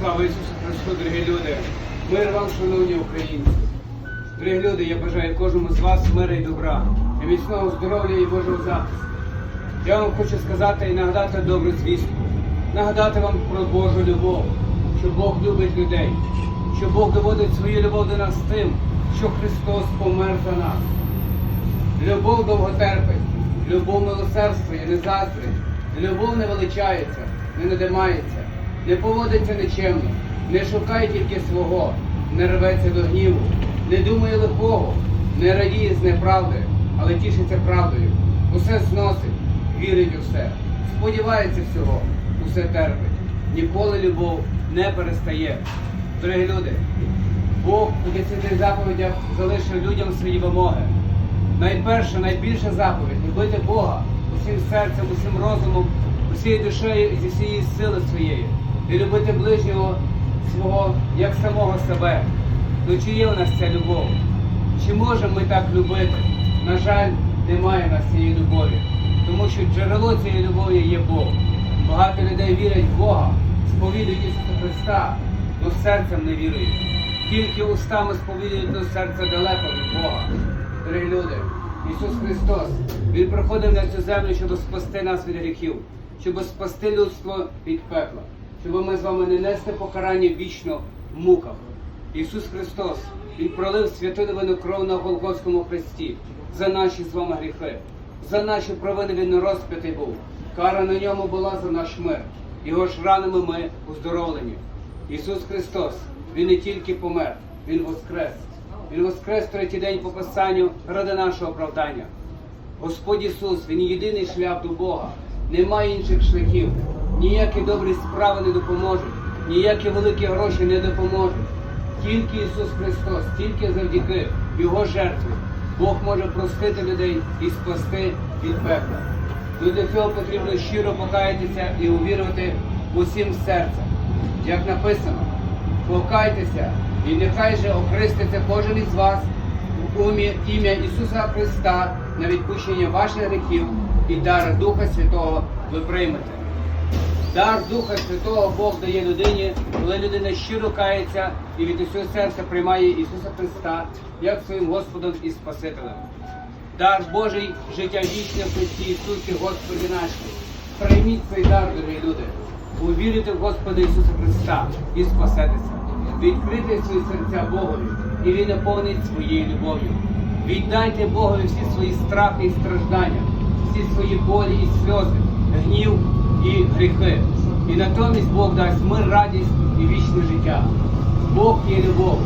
Слава Ісусу Христу, дорогі люди! Мир вам, шановні українці! Дорогі люди, я бажаю кожному з вас мира і добра, і міцного здоров'я і Божого захисту. Я вам хочу сказати і нагадати добру звістку, нагадати вам про Божу любов, що Бог любить людей, що Бог доводить свою любов до нас тим, що Христос помер за нас. Любов довго терпить, любов милосердствує, не заздрить, любов не величається, не надимається, не поводиться нечемно, не шукає тільки свого, не рветься до гніву, не думає лихого, не радіє з неправди, але тішиться правдою, усе зносить, вірить у все, сподівається всього, усе терпить. Ніколи любов не перестає. Дорогі люди, Бог у десяти заповідях залишив людям свої вимоги. Найперша, найбільша заповідь любити Бога усім серцем, усім розумом, усією душею і зі всієї сили своєї, і любити ближнього свого як самого себе. Ну чи є у нас ця любов? Чи можемо ми так любити? На жаль, немає в нас цієї любові, тому що джерело цієї любові є Бог. Багато людей вірять в Бога, сповідують Ісуса Христа, але серцем не вірують. Тільки устами сповідують, але серце далеко від Бога. Дорогі люди, Ісус Христос, Він приходив на цю землю, щоб спасти нас від гріхів, щоб спасти людство від пекла, щоб ми з вами не несли покарання вічно в муках. Ісус Христос, Він пролив святу невинну кров на Голгофському хресті за наші з вами гріхи, за наші провини Він розп'ятий був. Кара на ньому була за наш мир. Його ж ранами ми оздоровлені. Ісус Христос, Він не тільки помер, Він воскрес. Він воскрес третій день по Писанню ради нашого оправдання. Господь Ісус, Він єдиний шлях до Бога. Немає інших шляхів. Ніякі добрі справи не допоможуть, ніякі великі гроші не допоможуть. Тільки Ісус Христос, тільки завдяки Його жертві Бог може простити людей і спасти від пекла. Ну, для цього потрібно щиро покаятися і увірувати усім серцем. Як написано, покайтеся, і нехай же охреститься кожен із вас в ім'я Ісуса Христа на відпущення ваших гріхів і дар Духа Святого ви приймете. Дар Духа Святого Бог дає людині, коли людина щиро кається і від усього серця приймає Ісуса Христа як своїм Господом і Спасителем. Дар Божий життя вічне в Христі Ісусі Господі нашому. Прийміть цей дар, дорогі люди. Увірите в Господа Ісуса Христа і спасетеся. Відкрийте свої серця Богові, і Він наповнить своєю любов'ю. Віддайте Богові всі свої страхи і страждання, всі свої болі і сльози, гнів і гріхи. І натомість Бог дасть мир, радість і вічне життя. Бог є любов.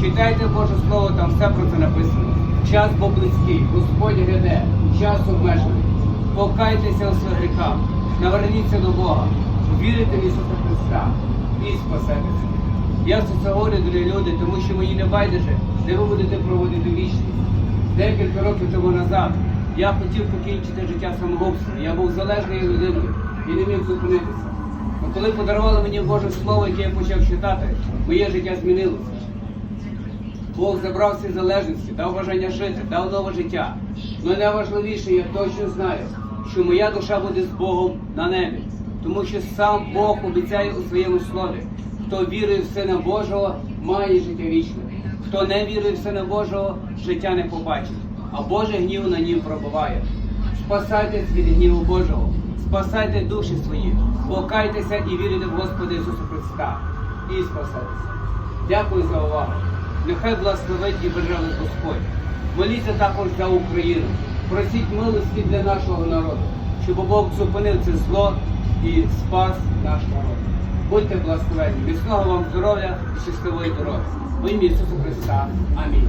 Читайте Боже Слово, там все про це написано. Час бо близький, Господь гляде, час обмежений. Покайтеся у своїх гріхах, наверніться до Бога, вірите в Ісуса Христа і спасетеся. Я все це говорю, дорогі люди, тому що мені не байдуже, де ви будете проводити вічність. Декілька років тому назад я хотів покінчити життя самогубством. Я був залежною людиною і не міг зупинитися. Но коли подарували мені Боже Слово, яке я почав читати, моє життя змінилося. Бог забрав всі залежності, дав бажання жити, дав нове життя. Но найважливіше, я точно знаю, що моя душа буде з Богом на небі, тому що сам Бог обіцяє у своєму слові, хто вірує в Сина Божого, має життя вічне. Хто не вірує в Сина Божого, життя не побачить, а Божий гнів на нім пробуває. Спасайтесь від гніву Божого, спасайте душі свої, покайтеся і вірите в Господа Ісуса Христа і спасайтеся. Дякую за увагу. Нехай благословить і бережений Господь. Моліться також за Україну. Просіть милості для нашого народу, щоб Бог зупинив це зло і спас наш народ. Будьте благословені. Міцного вам здоров'я і щасливої дороги. В ім'я Ісуса Христа. Амінь.